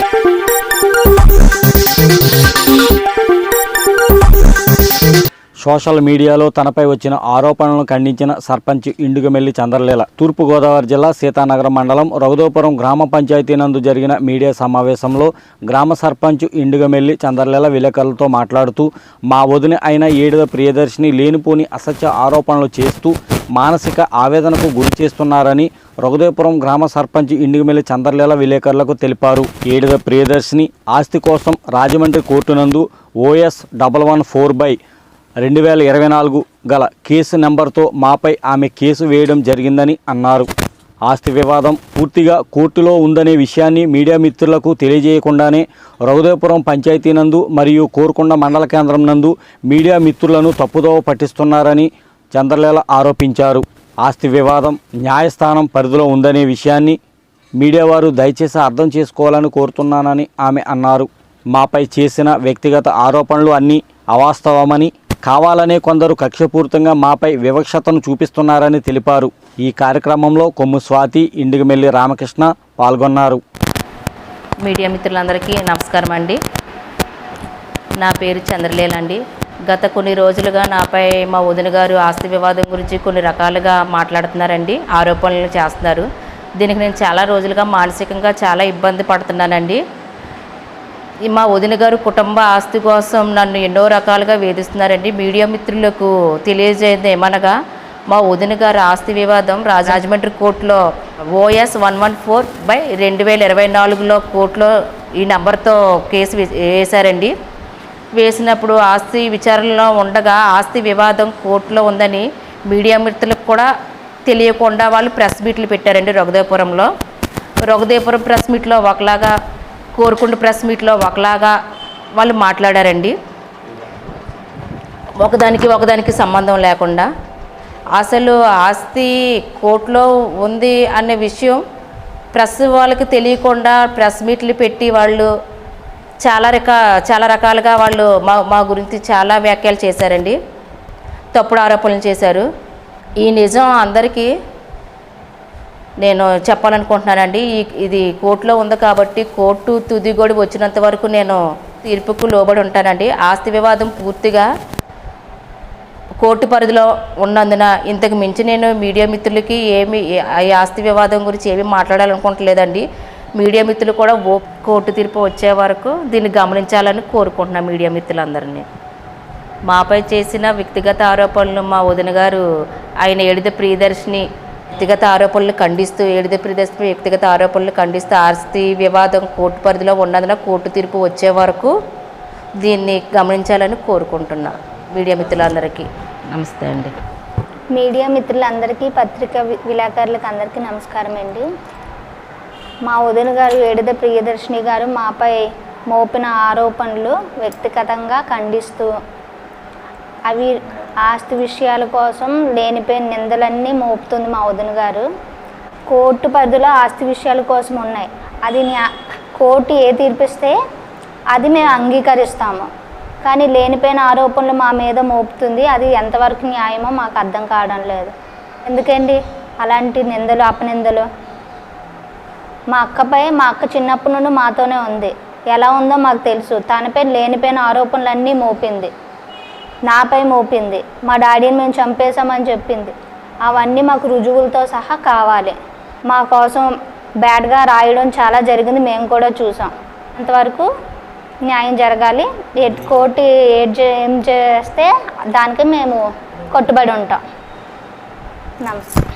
Thank you. Social మీడియాలో తనపై వచ్చిన ఆరోపణలను ఖండించిన సర్పంచ్ ఇండుగమెల్లి చంద్రలీల. తూర్పుగోదావరి జిల్లా సీతానగరం మండలం రఘుదోపురం గ్రామ పంచాయతీ నందు జరిగిన మీడియా సమావేశంలో గ్రామ సర్పంచ్ ఇండుగమెల్లి చంద్రలీల విలేకరులతో మాట్లాడుతూ మా వదిన అయిన ఏడుద ప్రియదర్శిని లేనిపోని అసత్య ఆరోపణలు చేస్తూ మానసిక ఆవేదనకు గురి చేస్తున్నారని రఘుదేపురం గ్రామ సర్పంచ్ ఇండిగమెల్లి చంద్రలీల విలేకరులకు తెలిపారు. ఏడుద ప్రియదర్శిని ఆస్తి కోసం రాజమండ్రి కోర్టు నందు O S double one four by రెండు వేల ఇరవై నాలుగు గల కేసు నెంబర్తో మాపై ఆమె కేసు వేయడం జరిగిందని అన్నారు. ఆస్తి వివాదం పూర్తిగా కోర్టులో ఉందనే విషయాన్ని మీడియా మిత్రులకు తెలియజేయకుండానే రఘుదేపురం పంచాయతీ నందు మరియు కోరుకొండ మండల కేంద్రం నందు మీడియా మిత్రులను తప్పుదోవ పట్టిస్తున్నారని చంద్రలేల ఆరోపించారు. ఆస్తి వివాదం న్యాయస్థానం పరిధిలో ఉందనే విషయాన్ని మీడియా వారు దయచేసి అర్థం చేసుకోవాలని కోరుతున్నానని ఆమె అన్నారు. మాపై చేసిన వ్యక్తిగత ఆరోపణలు అన్నీ అవాస్తవమని కావాలనే కొందరు కక్షపూరితంగా మాపై వివక్షతను చూపిస్తున్నారని తెలిపారు. ఈ కార్యక్రమంలో కొమ్ము స్వాతి ఇండిగమెల్లి రామకృష్ణ పాల్గొన్నారు. మీడియా మిత్రులందరికీ నమస్కారం అండి. నా పేరు చంద్రలేల అండి. గత కొన్ని రోజులుగా నాపై మా వదిన గారు ఆస్తి వివాదం గురించి కొన్ని రకాలుగా మాట్లాడుతున్నారండి. ఆరోపణలు చేస్తున్నారు. దీనికి నేను చాలా రోజులుగా మానసికంగా చాలా ఇబ్బంది పడుతున్నానండి. మా వదిన గారు కుటుంబ ఆస్తి కోసం నన్ను ఎన్నో రకాలుగా వేధిస్తున్నారండి. మీడియా మిత్రులకు తెలియజేయడం. ఏమనగా మా వదిన గారి ఆస్తి వివాదం రాజ- రాజమండ్రి కోర్టులో O S one one four by రెండు వేల ఇరవై నాలుగులో కోర్టులో ఈ నెంబర్తో కేసు వే- వేశారండి. వేసినప్పుడు ఆస్తి విచారణలో ఉండగా ఆస్తి వివాదం కోర్టులో ఉందని మీడియా మిత్రులకు కూడా తెలియకుండా వాళ్ళు ప్రెస్ మీట్లు పెట్టారండి రఘుదేపురంలో రఘుదేపురం ప్రెస్ మీట్లో ఒకలాగా కోరుకుంటూ ప్రెస్ మీట్లో ఒకలాగా వాళ్ళు మాట్లాడారండి. ఒకదానికి ఒకదానికి సంబంధం లేకుండా అసలు ఆస్తి కోర్టులో ఉంది అనే విషయం ప్రెస్ వాళ్ళకి తెలియకుండా ప్రెస్ మీట్లు పెట్టి వాళ్ళు చాలా రకా చాలా రకాలుగా వాళ్ళు మా మా గురించి చాలా వ్యాఖ్యలు చేశారండి. తప్పుడు ఆరోపణలు చేశారు. ఈ నిజం అందరికీ నేను చెప్పాలనుకుంటున్నానండి ఈ ఇది కోర్టులో ఉంది కాబట్టి కోర్టు తుదిగోడి వచ్చినంత వరకు నేను తీర్పుకు లోబడి ఉంటానండి. ఆస్తి వివాదం పూర్తిగా కోర్టు పరిధిలో ఉన్నందున ఇంతకు మించి నేను మీడియా మిత్రులకి ఏమి ఈ ఆస్తి వివాదం గురించి ఏమీ మాట్లాడాలనుకుంటలేదండి. మీడియా మిత్రులు కూడా ఓ కోర్టు తీర్పు వచ్చే వరకు దీన్ని గమనించాలని కోరుకుంటున్నా మీడియా మిత్రులందరినీ. మాపై చేసిన వ్యక్తిగత ఆరోపణలు మా వదిన గారు ఆయన ఎడిద ప్రియదర్శిని వ్యక్తిగత ఆరోపణలు ఖండిస్తూ ఏడిద ప్రియదర్శిని వ్యక్తిగత ఆరోపణలు ఖండిస్తూ ఆస్తి వివాదం కోర్టు పరిధిలో ఉన్నందున కోర్టు తీర్పు వచ్చే వరకు దీన్ని గమనించాలని కోరుకుంటున్నా. మీడియా మిత్రులందరికీ. నమస్తే అండి. మీడియా మిత్రులందరికీ పత్రికా విలేకరులకు అందరికీ నమస్కారం అండి. మా వదిన గారు ఏడిద ప్రియదర్శిని గారు మాపై మోపిన ఆరోపణలు వ్యక్తిగతంగా ఖండిస్తూ అవి ఆస్తి విషయాల కోసం లేనిపోయిన నిందలన్నీ మోపుతుంది మా వదిన గారు. కోర్టు పరిధిలో ఆస్తి విషయాల కోసం ఉన్నాయి. అది కోర్టు ఏ తీర్పిస్తే అది మేము అంగీకరిస్తాము. కానీ లేనిపోయిన ఆరోపణలు మా మీద మోపుతుంది. అది ఎంతవరకు న్యాయమో మాకు అర్థం కావడం లేదు. ఎందుకండి అలాంటి నిందలు అపనిందలు మా అక్కపై మా అక్క చిన్నప్పటి నుండి మాతోనే ఉంది. ఎలా ఉందో మాకు తెలుసు. తనపై లేనిపోయిన ఆరోపణలన్నీ మోపింది. నాపై మోపింది. మా డాడీని మేము చంపేశామని చెప్పింది. అవన్నీ మాకు రుజువులతో సహా కావాలి. మా కోసం బ్యాడ్గా రాయడం చాలా జరిగింది. మేము కూడా చూసాం అంతవరకు న్యాయం జరగాలి. ఎట్ కోర్టు ఏడ్ ఏం చేస్తే దానికి మేము కట్టుబడి ఉంటాం. నమస్తే.